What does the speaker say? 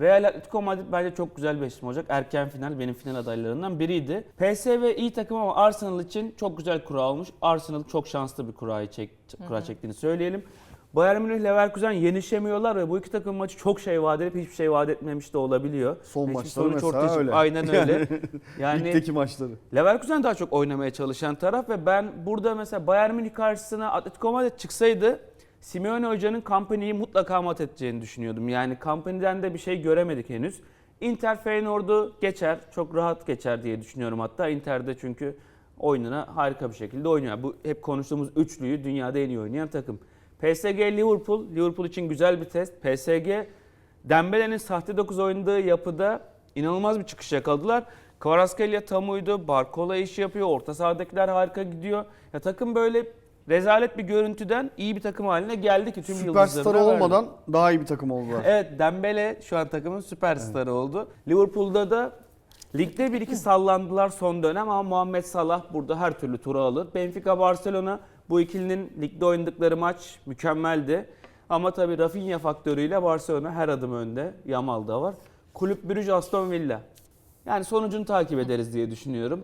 Real Atletico Madrid bence çok güzel bir eşleşme olacak. Erken final benim final adaylarından biriydi. PSV iyi takım ama Arsenal için çok güzel kura almış. Arsenal çok şanslı bir kurayı çek, kura çektiğini söyleyelim. Bayern Münih Leverkusen yenişemiyorlar ve bu iki takım maçı çok şey vaat edip hiçbir şey vaat etmemiş de olabiliyor. Son Hiçbir maçları sonuç mesela ortaya öyle. Aynen öyle. Yani Ligdeki maçları. Leverkusen daha çok oynamaya çalışan taraf ve ben burada mesela Bayern Münih karşısına Atletico Madrid çıksaydı Simeone Hoca'nın Company'yi mutlaka mat edeceğini düşünüyordum. Yani Company'den de bir şey göremedik henüz. Inter Feyenoord'u geçer, çok rahat geçer diye düşünüyorum hatta. Inter'de çünkü oyununa harika bir şekilde oynuyor. Bu hep konuştuğumuz üçlüyü dünyada en iyi oynayan takım. PSG Liverpool, Liverpool için güzel bir test. PSG Dembele'nin sahte 9 oynadığı yapıda inanılmaz bir çıkış yakaladılar. Kvaratskhelia tam uydu, Barcola iş yapıyor, orta sahadakiler harika gidiyor. Ya takım böyle rezalet bir görüntüden iyi bir takım haline geldi ki tüm Süperstarı yıldızlarını verdi. olmadan daha iyi bir takım oldular. Evet Dembele şu an takımın süperstarı oldu. Liverpool'da da ligde bir iki sallandılar son dönem ama Muhammed Salah burada her türlü turu alır. Benfica Barcelona bu ikilinin ligde oynadıkları maç mükemmeldi. Ama tabii Rafinha faktörüyle Barcelona her adım önde. Yamal da var. Kulüp Brugge Aston Villa. Yani sonucunu takip ederiz diye düşünüyorum.